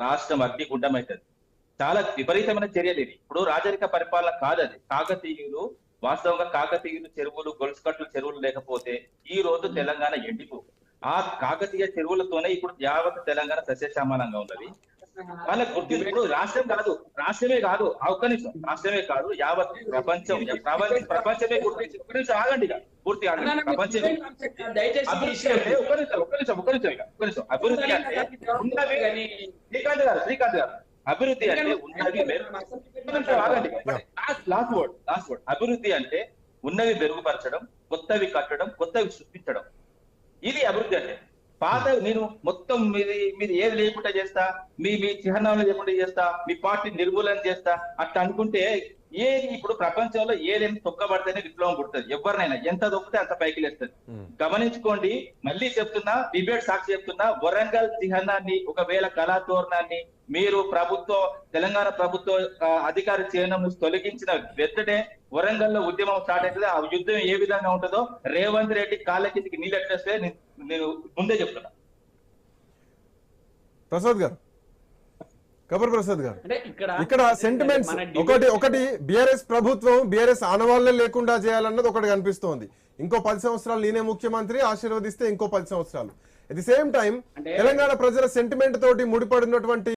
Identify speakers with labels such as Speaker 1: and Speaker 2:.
Speaker 1: రాష్ట్రం అగ్ని గుండమైతుంది చాలా విపరీతమైన చర్యలు ఇది. ఇప్పుడు రాజరిక పరిపాలన కాదు అది కాకతీయులు వాస్తవంగా కాకతీయులు చెరువులు గొలుసుకట్లు చెరువులు లేకపోతే ఈ రోజు తెలంగాణ ఎండిపో ఆ కాకతీయ చెరువులతోనే ఇప్పుడు యావత్ తెలంగాణ సస్యశ్యామలంగా ఉన్నది. వాళ్ళకి గుర్తింపు ఇప్పుడు రాష్ట్రం కాదు. రాష్ట్రమే కాదు. ఒక్క నిమిషం. రాష్ట్రమే కాదు. యావత్ ప్రపంచం ప్రపంచం ప్రపంచమే గుర్తించి ఒక్క నిమిషం ఆగండి ఇక పూర్తి శ్రీకాంత్ గారు శ్రీకాంత్ గారు. అభివృద్ధి అంటే నిమిషం ఆగండి. లాస్ట్ వర్డ్ లాస్ట్ వర్డ్ అభివృద్ధి అంటే ఉన్నవి మెరుగుపరచడం కొత్తవి కట్టడం కొత్తవి సృష్టించడం. ఇది అభివృద్ధి అంటే. పాత నేను మొత్తం మీది మీది ఏది లేకుండా చేస్తా మీ మీ చిహ్నాలు లేకుండా చేస్తా మీ పార్టీ నిర్మూలన చేస్తా అట్లా అనుకుంటే ఏది ఇప్పుడు ప్రపంచంలో ఏదేమి తొక్కబడితేనే విప్లవం పుడుతుంది. ఎవరినైనా ఎంత దొక్కితే అంత పైకి లేస్తుంది. గమనించుకోండి మళ్ళీ చెప్తున్నా డిబేట్ సాక్షి చెప్తున్నా వరంగల్ చిహ్నాన్ని ఒకవేళ కళాతోరణాన్ని మీరు ప్రభుత్వ తెలంగాణ ప్రభుత్వ అధికార చిహ్నం తొలగించిన వెంటనే వరంగల్లో ఉద్యమం స్టార్ట్ అవుతుంది. ఆ యుద్ధం ఏ విధంగా ఉంటుందో రేవంత్ రెడ్డి కాళ్ళ కిందికి నీళ్ళు ఎట్టేస్తే నేను- ముందే చెప్తున్నా.
Speaker 2: ప్రసాద్ గారు. కబర్ ప్రసాద్ గారు.
Speaker 3: అంటే ఇక్కడ
Speaker 2: ఇక్కడ సెంటిమెంట్స్ ఒకటి ఒకటి బిఆర్ఎస్ ప్రభుత్వం బిఆర్ఎస్ ఆనవాళ్ళే లేకుండా చేయాలన్నది ఒకటి కనిపిస్తోంది. ఇంకో పది సంవత్సరాలు నేనే ముఖ్యమంత్రి ఆశీర్వదిస్తే ఇంకో పది సంవత్సరాలు. At the same time Telangana ప్రజల సెంటిమెంట్ తోటి ముడిపడినటువంటి